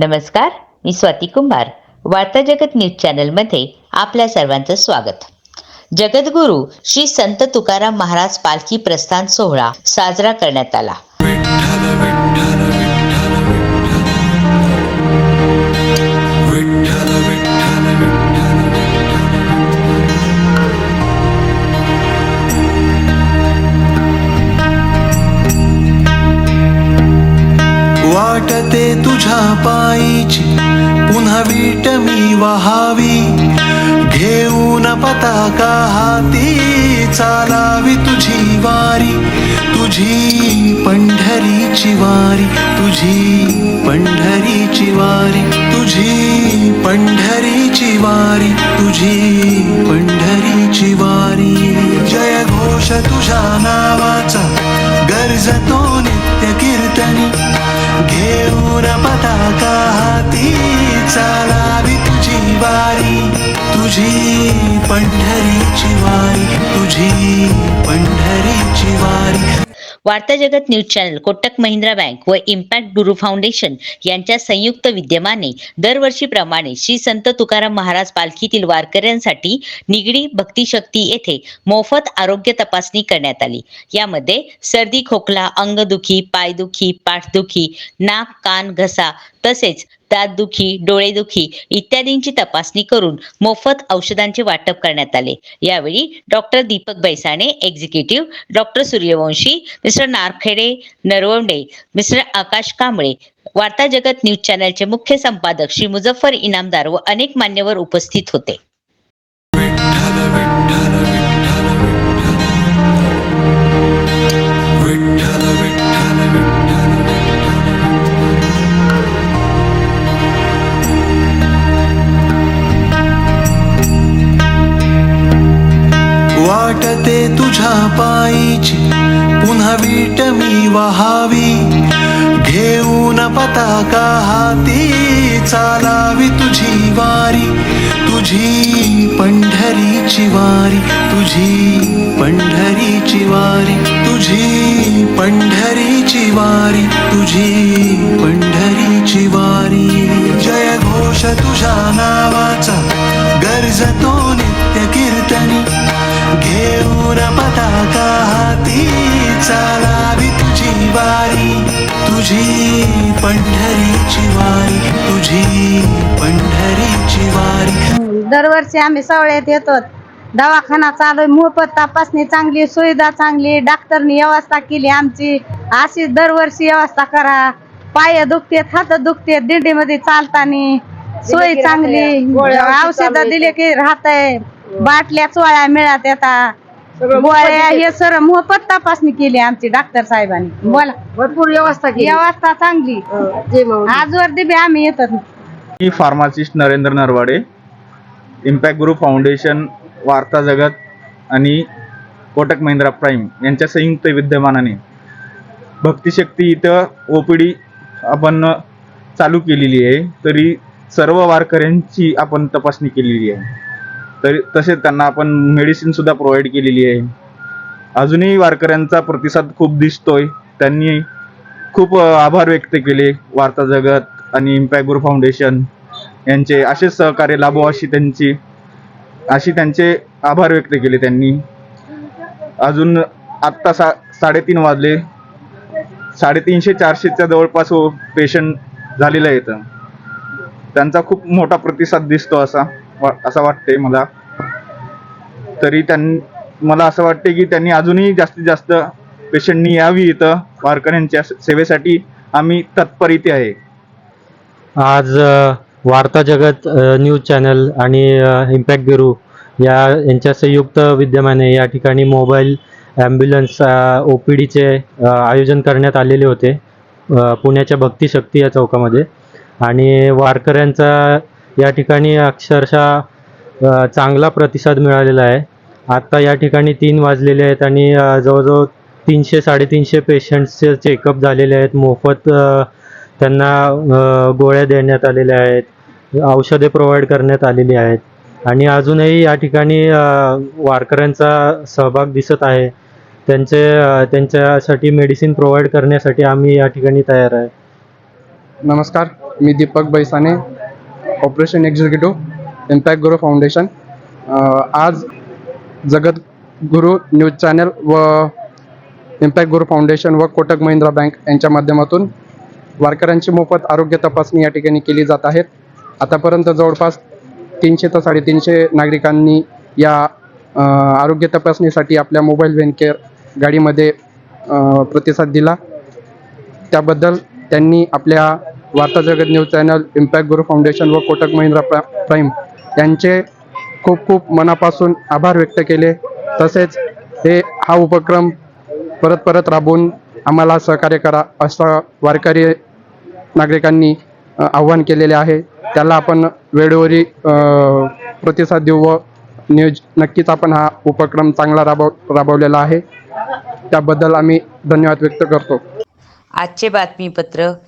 नमस्कार मी स्वाती कुंभार वार्ता जगत न्यूज चॅनलमध्ये आपल्या सर्वांचं स्वागत. जगद्गुरू श्री संत तुकाराम महाराज पालखी प्रस्थान सोहळा साजरा करण्यात आला. वाटते तुझ्या पायीची. पुन्हा वीट मी वहावी. घेऊन पताका हाती चालावी तुझी वारी. तुझी पंढरीची वारी तुझी पंढरीची वारी तुझी पंढरीची वारी तुझी पंढरीची वारी. जय घोष तुझ्या नावाचा गरजतो घेऊन पताका हाती चालावी तुझी वारी तुझी पंढरीची वारी तुझी पंढरीची वारी. Varta Jagat news channel Kotak Mahindra bank व इम्पॅक्ट गुरु फाउंडेशन यांच्या संयुक्त विद्यमाने दरवर्षीप्रमाणे श्री संत तुकाराम महाराज पालखीतील वारकऱ्यांसाठी निगडी भक्तिशक्ती येथे मोफत आरोग्य तपासणी करण्यात आली. यामध्ये सर्दी खोकला अंगदुखी पायदुखी पाठदुखी नाक कान घसा तसेच दातदुखी डोळेदुखी इत्यादींची तपासणी करून मोफत औषधांचे वाटप करण्यात आले. यावेळी doctor Deepak Baisane executive doctor Suryavanshi mister Narkhede Narwande mister Akash Kamble Varta Jagat news चॅनलचे मुख्य संपादक श्री मुझफ्फर इनामदार व अनेक मान्यवर उपस्थित होते. वाटते तुझ्या पायीची पुन्हा वीट मी वहावी. घेऊन पताका हाती चालावी तुझी वारी. तुझी पंढरीची वारी तुझी पंढरीची वारी तुझी पंढरीची वारी तुझी पंढरीची वारी. जय घोष तुझ्या नावाचा गरजतो पताका हाती चालावी तुझी वारी तुझी पंढरीची वारी तुझी पंढरीची वारी. दरवर्षी आम्ही सवळ्यात येतो. दवाखाना चालू मोफत तपासणी चांगली सुविधा चांगली डॉक्टरनी व्यवस्था केली आमची. अशी दरवर्षी व्यवस्था करा. पाय दुखतेत हात दुखतेत दिंडीमध्ये चालताना. सोय चांगली. औषधं दिले की राहतंय. बाटल्या चोळ्या मिळत येतात गोळ्या हे सर्व मोफत तपासणी केली आमची डॉक्टर साहेबांनी. बोला. भरपूर व्यवस्था केली. व्यवस्था चांगली. आजवर दिबे आम्ही येतात मी pharmacist Narendra Narwade impact group foundation Varta Jagat आणि कोटक महिंद्रा प्राईम यांच्या संयुक्त विद्यमानाने भक्तिशक्ती इथं ओ पी डी आपण चालू केलेली आहे. तरी सर्व वारकऱ्यांची आपण तपासणी केलेली आहे. तरी तसेच त्यांना आपण मेडिसिन सुद्धा प्रोव्हाइड केलेली आहे. अजूनही वारकऱ्यांचा प्रतिसाद खूप दिसतोय. त्यांनी खूप आभार व्यक्त केले वार्ता जगत आणि इम्पॅक्ट ग्रुप फाउंडेशन यांचे. असेच सहकार्य लाभो अशी त्यांची अशी त्यांचे आभार व्यक्त केले त्यांनी. अजून आत्ता सा साडेतीन वाजले. साडेतीनशे चारशेच्या जवळपास हो, पेशंट झालेलं आहे त्यांचा खूप मोठा प्रतिसाद दिसतो असा. असं वाटतंय मला. तरी त्यां मला असं वाटते की त्यांनी अजूनही जास्तीत जास्त पेशंटनी यावी इथं वारकऱ्यांच्या सेवेसाठी. आम्ही तत्पर इथे आहे. आज वार्ता जगत न्यूज चॅनल आणि इम्पॅक्ट ब्युरो या यांच्या संयुक्त विद्यमाने या ठिकाणी मोबाईल ॲम्ब्युलन्स ओ पी डीचे आयोजन करण्यात आलेले होते पुण्याच्या पुण्याच्या भक्तिशक्ती या चौकामध्ये. आणि वारकऱ्यांचा या ठिकाणी अक्षरशः चांगला प्रतिसाद मिळालेला आहे. आत्ता या ठिकाणी तीन वाजलेले आहेत आणि जवळजवळ तीनशे साडेतीनशे पेशंट्सचे चेकअप झालेले आहेत. मोफत त्यांना गोळ्या देण्यात आलेल्या आहेत. औषधे प्रोव्हाइड करण्यात आलेली आहेत. आणि अजूनही या ठिकाणी वारकऱ्यांचा सहभाग दिसत आहे. त्यांचे त्यांच्यासाठी मेडिसिन प्रोव्हाइड करण्यासाठी आम्ही या ठिकाणी तयार आहे. नमस्कार मी Deepak Baisane. Operation executive impact Guru foundation. आज जगत गुरु न्यूज चॅनल व इम्पॅक्ट गुरु फाउंडेशन व कोटक महिंद्रा बँक यांच्या माध्यमातून वारकऱ्यांची मोफत आरोग्य तपासणी या ठिकाणी केली जात आहेत आतापर्यंत जवळपास तीनशे ते साडेतीनशे नागरिकांनी या आरोग्य तपासणीसाठी आपल्या मोबाईल व्हॅन केअर गाडीमध्ये प्रतिसाद दिला. त्याबद्दल त्यांनी आपल्या Varta Jagat news channel impact Guru foundation व कोटक महिंद्रा प्रा प्राईम यांचे खूप खूप मनापासून आभार व्यक्त केले. तसेच हे हा उपक्रम परत परत राबवून आम्हाला सहकार्य करा असं वारकरी नागरिकांनी आव्हान केलेले आहे. त्याला आपण वेळोवेळी प्रतिसाद देऊ व न्यूज नक्कीच आपण हा उपक्रम चांगला राबव राबवलेला आहे. त्याबद्दल आम्ही धन्यवाद व्यक्त करतो. आजचे बातमीपत्र